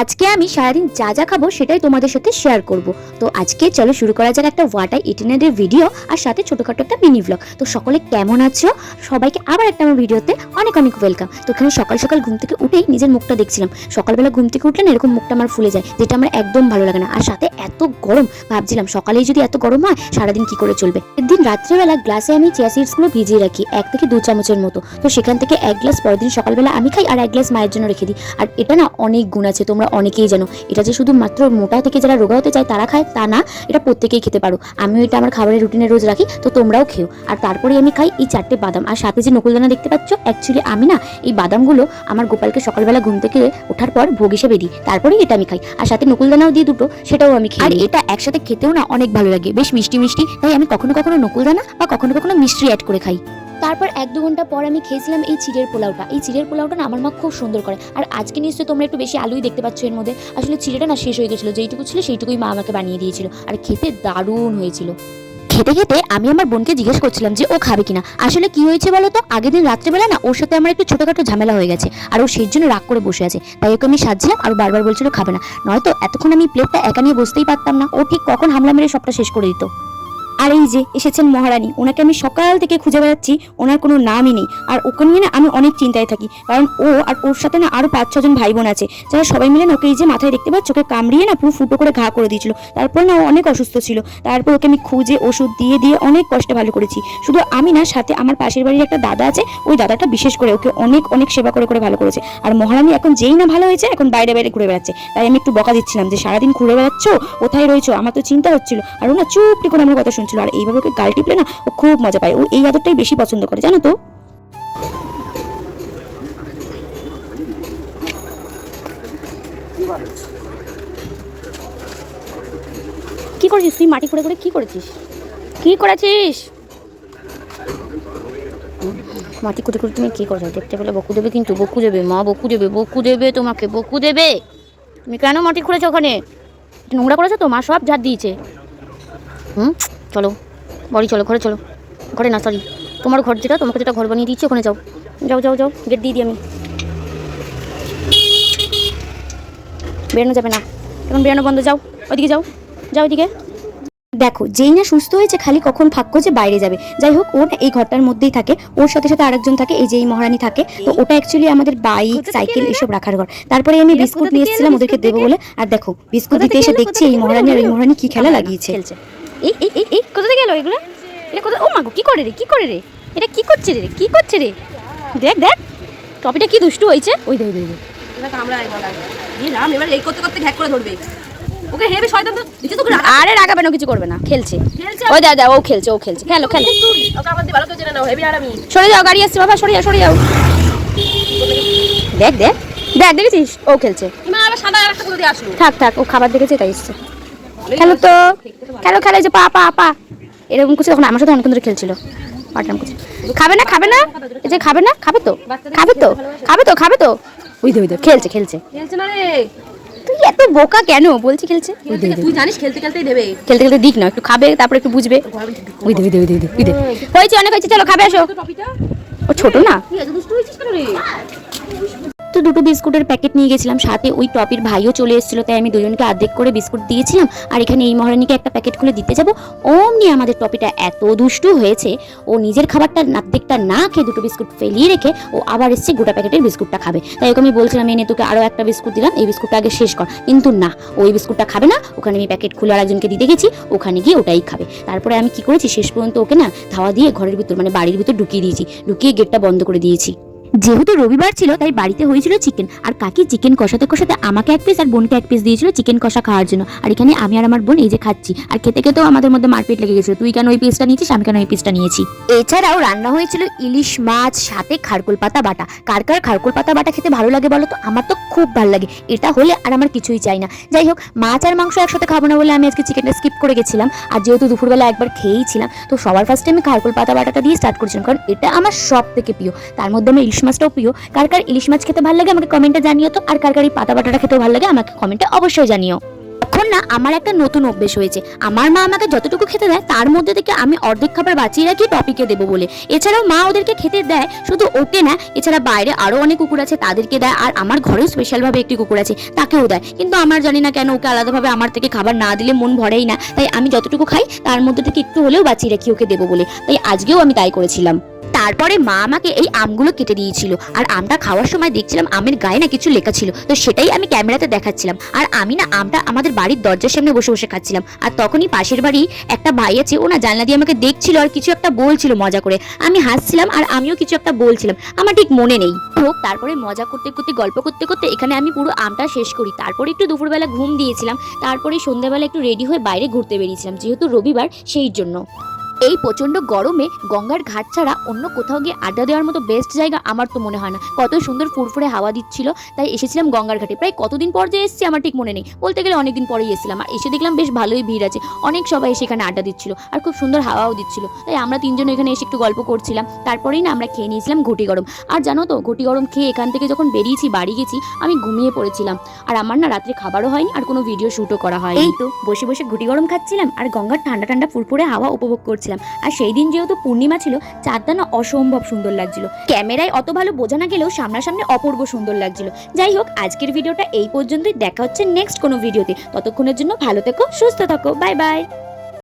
আজকে আমি সারাদিন যা যা খাব সেটাই তোমাদের সাথে শেয়ার করব। তো আজকে চলো শুরু করা যাক একটা ওয়াটার ইটিনারের ভিডিও আর সাথে ছোটখাটো একটা মিনি ব্লগ তো সকলে কেমন আছো? সবাইকে আবার একটা আমার ভিডিওতে অনেক অনেক ওয়েলকাম তো এখানে সকাল সকাল ঘুম থেকে উঠেই নিজের মুখটা দেখছিলাম। সকালবেলা ঘুম থেকে উঠলে না এরকম মুখটা আমার ফুলে যায়, যেটা আমার একদম ভালো লাগে না। আর সাথে এত গরম, ভাবছিলাম সকালেই যদি এত গরম হয়, সারাদিন কি করে চলবে? একদিন রাত্রেবেলা গ্লাসে আমি চিয়া সিডসগুলো ভিজিয়ে রাখি, এক থেকে দু চামচের মতো। তো সেখান থেকে এক গ্লাস পরের দিন সকালবেলা আমি খাই, আর এক গ্লাস মায়ের জন্য রেখে দিই। আর এটা না অনেক গুণ আছে, তোমরা অনেকেই জানো। এটা যে শুধুমাত্র মোটা থেকে যারা রোগা হতে চায় তারা খায় তা না। এটা প্রত্যেকেই খেতে পারো। আমিও এটা আমার খাবারের রুটিনে রোজ রাখি তো তোমরাও খেও। আর তারপরে আমি খাই এই চারটে বাদাম। আর সাথে যে নকুলদানা দেখতে পাচ্ছ অ্যাকচুয়ালি আমি না এই বাদামগুলো আমার গোপালকে সকালবেলা ঘুম থেকে ওঠার পর ভোগ হিসেবে দিই। তারপরেই এটা আমি খাই। আর সাথে নকুলদানাও দিয়ে দুটো সেটাও আমি খাই আর এটা একসাথে খেতেও না অনেক ভালো লাগে। বেশ মিষ্টি মিষ্টি। তাই আমি কখনো কখনো নকুলদানা বা কখনো কখনো মিষ্টি অ্যাড করে খাই। তারপর এক দু ঘণ্টা পর আমি খেয়েছিলাম এই চিড়ের পোলাওটা। এই চিড়ের পোলাওটা না আমার মা খুব সুন্দর করে। আর আজকে নিশ্চয়ই তোমরা একটু বেশি আলুই দেখতে পাচ্ছ এর মধ্যে। আসলে চিড়েটা না শেষ হয়ে গেছিল, যেইটুকু ছিল সেইটুকুই মা আমাকে বানিয়ে দিয়েছিল। আর খেতে দারুণ হয়েছিল। খেতে খেতে আমি আমার বোনকে জিজ্ঞেস করছিলাম যে ও খাবে কিনা। আসলে কি হয়েছে বলো তো? আগের দিন রাত্রেবেলা না ওর সাথে আমার একটু ছোটখাটো ঝামেলা হয়ে গেছে। আর ও সেই জন্য রাগ করে বসে আছে। তাই ওকে আমি সাজছিলাম আর বারবার বলছিল খাবে না। নয়তো এতক্ষণ আমি প্লেটটা একা নিয়ে বসতেই পারতাম না। ও ঠিক কখন হামলা মেরে সবটা শেষ করে দিত। আর এই যে এসেছেন মহারানী, ওনাকে আমি সকাল থেকে খুঁজে বেড়াচ্ছি, ওনার কোনো নামই নেই। আর ওকে নিয়ে না আমি অনেক চিন্তায় থাকি, কারণ ও আর ওর সাথে না আরও পাঁচ ছজন ভাই বোন আছে। যারা সবাই মিলে না ওকে এই যে মাথায় দেখতে পাচ্ছ, ওকে কামড়িয়ে না পুরো ফুটো করে ঘা করে দিয়েছিল। তারপর না ও অনেক অসুস্থ ছিল। তারপর ওকে আমি খুঁজে ওষুধ দিয়ে দিয়ে অনেক কষ্টে ভালো করেছি। শুধু আমি না, সাথে আমার পাশের বাড়ির একটা দাদা আছে, ওই দাদাটা বিশেষ করে ওকে অনেক অনেক সেবা করে করে ভালো করেছে। আর মহারানী এখন যেই না ভালো হয়েছে, এখন বাইরে বাইরে ঘুরে বেড়াচ্ছে। তাই আমি একটু বকা দিচ্ছিলাম যে, সারাদিন ঘুরে বেড়াচ্ছ? কোথায় রয়েছো? আমার তো চিন্তা হচ্ছিল। আর ও না চুপটি করে আমার কথা শুনছিল আর এইভাবে ওকে গাল টিপলে না, ও খুব মজা পায়। ও এই আদরটাই বেশি পছন্দ করে, জানো তো? কি করেছিস তুই, মাটি করে করে কি করেছিস? কি করেছিস? মাটি কুটে কুটে তুমি কি করছ? দেখতে পেলে বকু দেবে কিন্তু, বকু দেবে, মা বকু দেবে বকু দেবে তোমাকে, বকু দেবে। তুমি কেন মাটি খুঁড়েছো ওখানে? নোংরা করেছ তো? মা সব ঝাড় দিয়েছে। হুম? চলো বাড়ি চলো ঘরে চলো। ঘরে না সরি তোমার ঘর যেটা তোমাকে যেটা ঘর বানিয়ে দিচ্ছি ওখানে যাও। যাও যাও যাও গেট দিয়ে দিই আমি। বেরোনো যাবে না। এখন বেরোনো বন্ধ যাও। ওইদিকে যাও। যাও ওইদিকে দেখো যেই না সুস্থ হয়েছে খালি কখন ফাঁক যে বাইরে যাবে। যাই হোক ওর এই ঘরটার মধ্যেই থাকে। ওর সাথে সাথে আরেকজন থাকে এই যে এই মহারানী থাকে। তো ওটা অ্যাকচুয়ালি আমাদের বাইক সাইকেল এসব রাখার ঘর। তারপরে আমি বিস্কুট নিয়ে এসেছিলাম ওদেরকে দেবো বলে। আর দেখো বিস্কুট দিতে এসে দেখছি এই মহারানী আর এই মহারানী কি খেলা লাগিয়েছে। এই এই এই এই কোথা থেকে এলো এগুলো? এটা কোথা ও মাগো কি করে রে কি করে রে? এটা কি করছে রে কি করছে রে? দেখ দেখ টপিটা কি দুষ্টু হয়েছে? ওই দেখ দেখ রাম এবার এই করতে করতে ঘ্যাক করে ধরবে। ওকে হেবে শয়তান তো আরে রাগাবে না কিছু করবে না খেলছে। ওই ও খেলছে ও খেলছে খেলো খেলো। ওকে আবার ভালো করে জেনে নাও হেবি আর সরে যাও গাড়ি আসছে বাবা সরে যাও সরে যাও। দেখ দেখ দেখ দেখেছিস ও খেলছে। আবার সাদা আর করে দিয়ে আসলো। থাক থাক ও খাবার দেখেছে তাই এসছে। খেলো তো। খেলো খেলো যে পা পা পা। এরকম করছে তখন আমার সাথে অনেকক্ষণ ধরে খেলছিল। পাটনাম করছে খাবে না খাবে না? এই যে খাবে না? খাবে তো। খাবে তো? খাবে তো খাবে তো? ওই দে ওই দে খেলছে খেলছে। খেলছে না রে তুই এত বোকা কেন? বলছি খেলছে। তুই জানিস খেলতে খেলতেই দেবে। খেলতে খেলতে দিক না একটু খাবে তারপর একটু বুঝবে। ওই দে ওই দে ওই দে ওই দে, হয়েছে অনেক হয়েছে চলো খাবে আসো। ও ছোট না। তুই এত দুষ্টু হয়েছিস কেন রে? দুটো বিস্কুটের প্যাকেট নিয়ে গেছিলাম। সাথে ওই টপির ভাইও চলে এসেছিল, তাই আমি দুজনকে অর্ধেক করে বিস্কুট দিয়েছিলাম। আর এখানে এই মহারানীকে একটা প্যাকেট খুলে দিতে যাব। অমনি আমাদের টপিটা এত দুষ্টু হয়েছে, ও নিজের খাবারটা অর্ধেকটা না খেয়ে দুটো বিস্কুট ফেলিয়ে রেখে ও আবার এসছে গোটা প্যাকেটের বিস্কুটটা খাবে। তাই ওকে আমি বলছিলাম এনে তোকে আরও একটা বিস্কুট দিলাম, এই বিস্কুটটা আগে শেষ কর। কিন্তু না ওই বিস্কুটটা খাবে না। ওখানে আমি প্যাকেট খুলে আরেকজনকে দিতে গেছি, ওখানে গিয়ে ওটাই খাবে। তারপরে আমি কি করেছি, শেষ পর্যন্ত ওকে না ধাওয়া দিয়ে ঘরের ভিতর মানে বাড়ির ভিতর ঢুকিয়ে দিয়েছি। ঢুকিয়ে গেটটা বন্ধ করে দিয়েছি। যেহেতু রবিবার ছিল, তাই বাড়িতে হয়েছিল চিকেন আর কাকি চিকেন কষাতে কষাতে আমাকে এক পিস আর বোনকে এক পিস দিয়েছিল চিকেন কষা খাওয়ার জন্য। আর এখানে আমি আর আমার বোন এই যে খাচ্ছি। আর খেতে খেতেও আমাদের মধ্যে মারপিট লেগে গেছিল। তুই কেন ওই পিসটা নিয়েছিস? আমি কেন ওই পিসটা নিয়েছি? এছাড়াও রান্না হয়েছিল ইলিশ মাছ, সাথে খারকুল পাতা বাটা। কার কার খারকুল পাতা বাটা খেতে ভালো লাগে বলো তো? আমার তো খুব ভালো লাগে। এটা হলে আর আমার কিছুই চাই না। যাই হোক, মাছ আর মাংস একসাথে খাব না বলে আমি আজকে চিকেনটা স্কিপ করে গেছিলাম। আর যেহেতু দুপুরবেলা একবার খেয়েইছিলাম তো সবার ফার্স্টে আমি খারকুল পাতা বাটাটা দিয়ে স্টার্ট করেছিলাম। কারণ এটা আমার সব থেকে প্রিয়। তার মধ্যে আমি ইলিশ মাছটাও প্রিয়। কার কার ইলিশ মাছ খেতে ভালো লাগে আমাকে কমেন্টে জানিও তো, আর কার কার এই পাতা বাটাটা খেতেও ভালো লাগে আমাকে কমেন্টে অবশ্যই জানিও। এখন না, আমার একটা নতুন অভ্যেস হয়েছে। আমার মা আমাকে যতটুকু খেতে দেয়, তার মধ্যে থেকে আমি অর্ধেক খাবার বাঁচিয়ে রাখি টপিকে দেবো বলে। এছাড়াও মা ওদেরকে খেতে দেয়, শুধু ওকে না, এছাড়া বাইরে আরও অনেক কুকুর আছে, তাদেরকে দেয়, আর আমার ঘরেও স্পেশাল ভাবে একটি কুকুর আছে, তাকেও দেয়। কিন্তু আমার জানি না কেন, ওকে আলাদাভাবে আমার থেকে খাবার না দিলে মন ভরেই না। তাই আমি যতটুকু খাই, তার মধ্যে থেকে একটু হলেও বাঁচিয়ে রাখি ওকে দেবো বলে। তাই আজকেও আমি তাই করেছিলাম। তারপরে মা আমাকে এই আমগুলো কেটে দিয়েছিল। আর আমটা খাওয়ার সময় দেখছিলাম আমের গায়ে না কিছু লেখা ছিল। তো সেটাই আমি ক্যামেরাতে দেখাচ্ছিলাম। আর আমি না আমটা আমাদের বাড়ির দরজার সামনে বসে বসে খাচ্ছিলাম। আর তখনই পাশের বাড়ি একটা ভাই আছে, ও না জানলা দিয়ে আমাকে দেখছিল আর কিছু একটা বলছিল মজা করে। আমি হাসছিলাম আর আমিও কিছু একটা বলছিলাম। আমার ঠিক মনে নেই। হোক, তারপরে মজা করতে করতে, গল্প করতে করতে এখানে আমি পুরো আমটা শেষ করি। তারপরে একটু দুপুরবেলা ঘুম দিয়েছিলাম। তারপরে সন্ধ্যাবেলা একটু রেডি হয়ে বাইরে ঘুরতে বেরিয়েছিলাম, যেহেতু রবিবার সেই জন্য। এই প্রচণ্ড গরমে গঙ্গার ঘাট ছাড়া অন্য কোথাও গিয়ে আড্ডা দেওয়ার মতো বেস্ট জায়গা আমার তো মনে হয় না। কত সুন্দর ফুরফুরে হাওয়া দিচ্ছিল, তাই এসেছিলাম গঙ্গার ঘাটে। প্রায় কতদিন পর যে এসেছি আমার ঠিক মনে নেই। বলতে গেলে অনেকদিন পরেই এসেছিলাম। আর এসে দেখলাম বেশ ভালোই ভিড় আছে। অনেক সবাই এসে এখানে আড্ডা দিচ্ছিল আর খুব সুন্দর হাওয়াও দিচ্ছিল। তাই আমরা তিনজন এখানে এসে একটু গল্প করছিলাম। তারপরেই না আমরা খেয়ে নিয়েছিলাম ঘটি গরম। আর জানো তো, ঘটি গরম খেয়ে এখান থেকে যখন বেরিয়েছি, বাড়ি গেছি, আমি ঘুমিয়ে পড়েছিলাম। আর আমার না রাত্রে খাবারও হয়নি আর কোনো ভিডিও শুটও করা হয় এই তো, বসে বসে ঘুটি গরম খাচ্ছিলাম আর গঙ্গার ঠান্ডা ঠান্ডা ফুরফুরে হাওয়া উপভোগ করছিলাম আর সেই দিন যেহেতু পূর্ণিমা ছিল চাঁদটা না অসম্ভব সুন্দর লাগছিল। ক্যামেরায় অত ভালো বোঝা না গেলেও সামনাসামনি অপূর্ব সুন্দর লাগছিল। যাই হোক, আজকের ভিডিওটা এই পর্যন্তই। দেখা হচ্ছে নেক্সট কোনো ভিডিওতে। ততক্ষণের জন্য ভালো থেকো, সুস্থ থাকো। Bye bye